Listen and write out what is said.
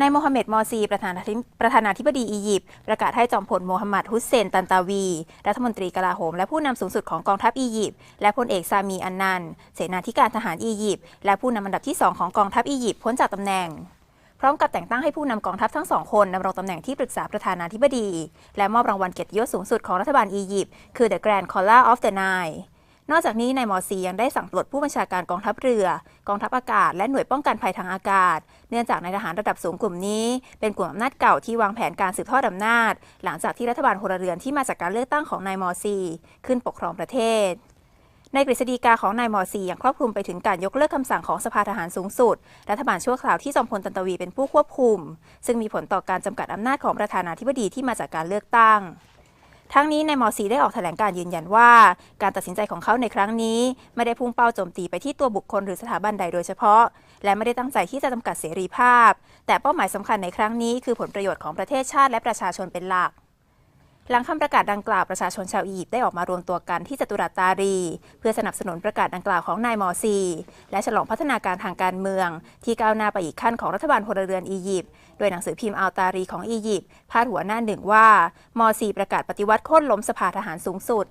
นายโมฮัมเหม็ด มอซี ประธานาธิประธานาธิบดีอียิปต์ประกาศให้จอมพลโมฮัมหมัดฮุสเซน ตันตาวี รัฐมนตรีกลาโหม และผู้นำสูงสุดของกองทัพอียิปต์และพลเอกซามี อันนัน เสนาธิการทหารอียิปต์และผู้นำอันดับที่2ของกองทัพอียิปต์พ้นจากตำแหน่งพร้อมกับแต่งตั้งให้ผู้นำกองทัพทั้งสองคนดำรงตำแหน่งที่ปรึกษาประธานาธิบดี และมอบรางวัลเกียรติยศสูงสุดของรัฐบาลอียิปต์คือ The Grand Collar of the Nile นอกจากนี้นายมอซียังได้สั่งปลดผู้บัญชาการกองทัพเรือ กองทัพอากาศ และหน่วยป้องกันภัยทางอากาศ เนื่องจากนายทหารระดับสูงกลุ่มนี้ เป็นกลุ่มอำนาจเก่าที่วางแผนการสืบทอดอำนาจ หลังจากที่รัฐบาลพลเรือนที่มาจากการเลือกตั้งของนายมอซีขึ้นปกครองประเทศในกฤษฎีกาของนายมอซียังครอบคลุมไปถึงการยกเลิกคำสั่งของสภาทหารสูงสุด รัฐบาลชั่วคราวที่จอมพลตันตวีเป็นผู้ควบคุม ซึ่งมีผลต่อการจำกัดอำนาจของประธานาธิบดีที่มาจากการเลือกตั้ง ทั้งนี้นายมอซีได้ออกแถลงการยืนยันว่า การตัดสินใจของเขาในครั้งนี้ ไม่ได้พุ่งเป้าโจมตีไปที่ตัวบุคคลหรือสถาบันใดโดยเฉพาะ และไม่ได้ตั้งใจที่จะจำกัดเสรีภาพ แต่เป้าหมายสำคัญในครั้งนี้คือผลประโยชน์ของประเทศชาติและประชาชนเป็นหลัก หลังคำประกาศดังกล่าวประชาชนชาวอียิปต์ได้ออกมารวมตัวกันที่จัตุรัสตารี เพื่อสนับสนุนประกาศดังกล่าวของนายมอซี และฉลองพัฒนาการทางการเมือง ที่ก้าวหน้าไปอีกขั้นของรัฐบาลพลเรือนอียิปต์โดยหนังสือพิมพ์อัลตารีของอียิปต์พาดหัวหน้าหนึ่งว่ามอซีประกาศปฏิวัติโค่นล้มสภาทหารสูงสุด